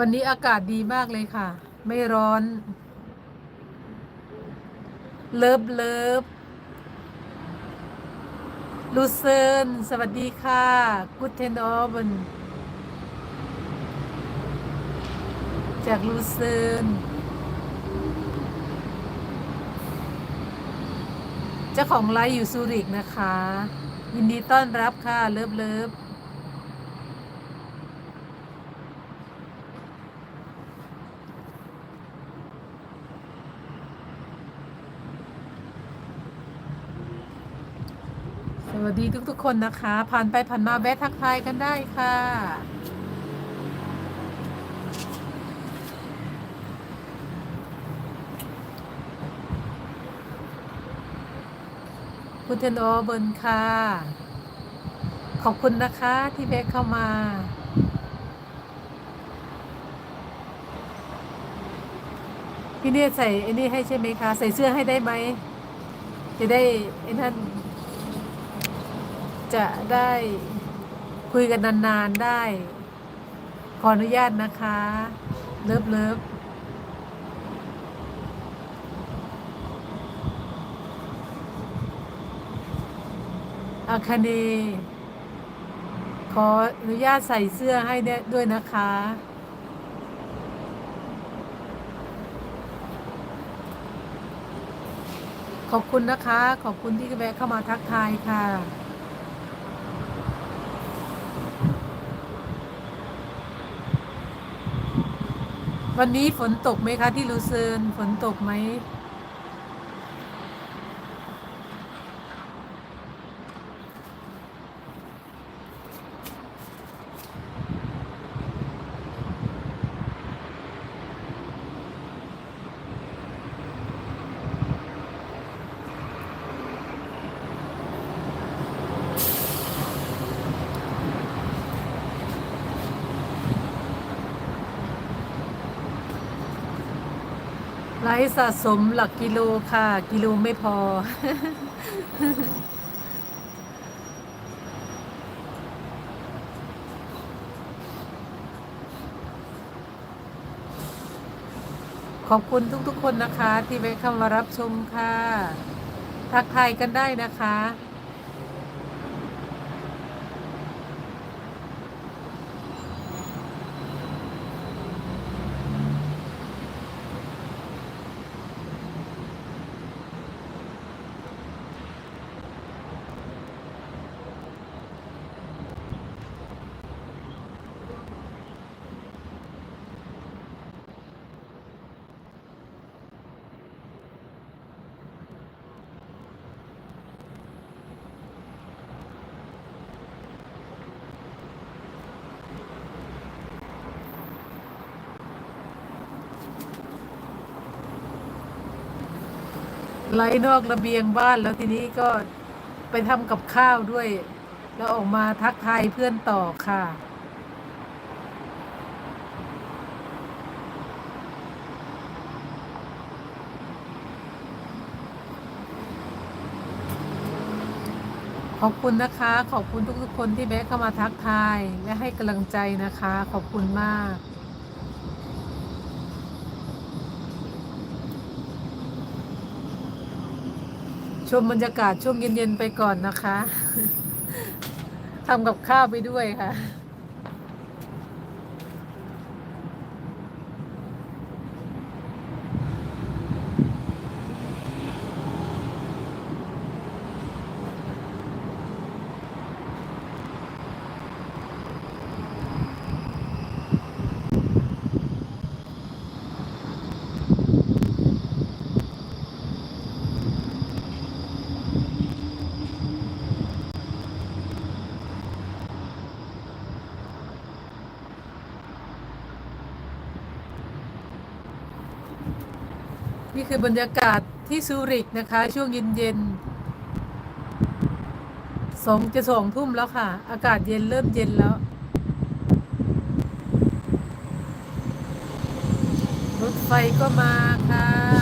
วันนี้อากาศดีมากเลยค่ะ ไม่ร้อน เลิฟเลิฟลูเซิร์นสวัสดีค่ะกุดเทนออบันจากลูเซิร์นเจ้าของไลฟ์อยู่ซูริกนะคะ ยินดีต้อนรับค่ะ เลิฟเลิฟ ส วัสดีทุกๆ คนนะคะ ผ่านไปผ่านมาแวะทักทายกันได้ค่ะ คุณเทนโอเบิร์นค่ะ ขอบคุณนะคะที่แวะเข้ามาพี่เนี่ยใส่ไอ้นี่ให้ใช่ไหมคะ ใส่เสื้อให้ได้ไหม จะได้ไอ้นั่น จะได้คุยกันนานๆได้ ขออนุญาตนะคะ เลิฟเลิฟอาคาเนขออนุญาตใส่เสื้อให้ด้วยนะคะ ขอบคุณนะคะ ขอบคุณที่แวะเข้ามาทักทายค่ะ วันนี้ฝนตกไหมคะที่ลูเซิร์นฝนตกไหม ไลฟ์สะสมหลักกิโลค่ะ กิโลไม่พอ ขอบคุณทุกๆคนนะคะ ที่ไปเข้ามารับชมค่ะ ทักทายกันได้นะคะ ไล่นอกระเบียงบ้านแล้วทีนี้ก็ไปทำกับข้าวด้วย แล้วออกมาทักทายเพื่อนต่อค่ะ ขอบคุณนะคะ ขอบคุณทุกๆคนที่แวะเข้ามาทักทายและให้กำลังใจนะคะ ขอบคุณมาก ชมบรรยากาศช่วงเย็นๆไปก่อนนะคะทำกับข้าวไปด้วยค่ะ นี่คือบรรยากาศที่ซูริกนะคะ ช่วงเย็นๆสองจะสองทุ่มแล้วค่ะ อากาศเย็นเริ่มเย็นแล้ว รถไฟก็มาค่ะ